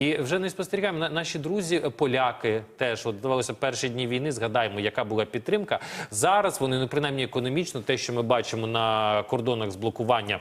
І вже не спостерігаємо наші друзі, е, поляки теж от давалося перші дні війни. Згадаємо, яка була підтримка. Зараз вони ну принаймні економічно, те, що ми бачимо на кордонах з блокування.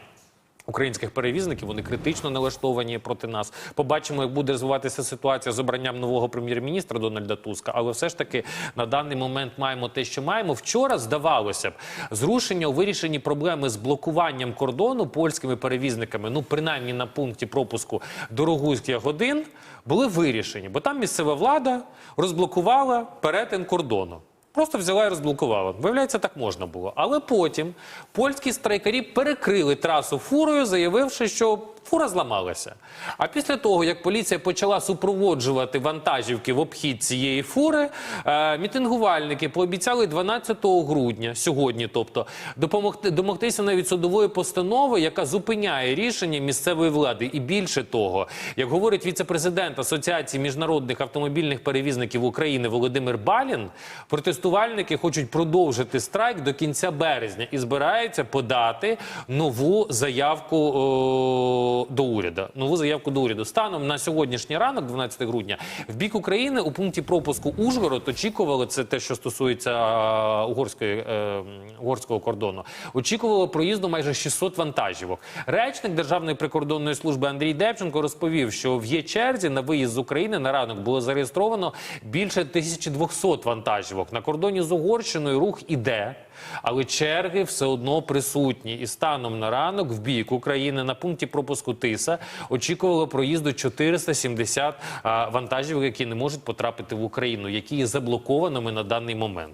Українських перевізників вони критично налаштовані проти нас. Побачимо, як буде розвиватися ситуація з обранням нового прем'єр-міністра Дональда Туска. Але все ж таки на даний момент маємо те, що маємо. Вчора здавалося б, зрушення у вирішенні проблеми з блокуванням кордону польськими перевізниками, ну принаймні на пункті пропуску дорогуських годин, були вирішені, бо там місцева влада розблокувала перетин кордону. Просто взяла і розблокувала. Виявляється, так можна було. Але потім польські страйкарі перекрили трасу фурою, заявивши, що фура зламалася. А після того, як поліція почала супроводжувати вантажівки в обхід цієї фури, е, мітингувальники пообіцяли 12 грудня, сьогодні, тобто, допомогти домогтися навіть судової постанови, яка зупиняє рішення місцевої влади. І більше того, як говорить віце-президент Асоціації міжнародних автомобільних перевізників України Володимир Балін, протестувальники хочуть продовжити страйк до кінця березня і збираються подати нову заявку о, до уряду. Нову заявку до уряду. Станом на сьогоднішній ранок, 12 грудня, в бік України у пункті пропуску Ужгород очікували це те, що стосується угорської е, угорського кордону. Очікувало проїзду майже 600 вантажівок. Речник Державної прикордонної служби Андрій Депченко розповів, що в є черзі на виїзд з України на ранок було зареєстровано більше 1200 вантажівок. На кордоні з Угорщиною рух іде. Але черги все одно присутні. І станом на ранок в бік України на пункті пропуску Тиса очікувало проїзду 470 вантажів, які не можуть потрапити в Україну, які є заблокованими на даний момент.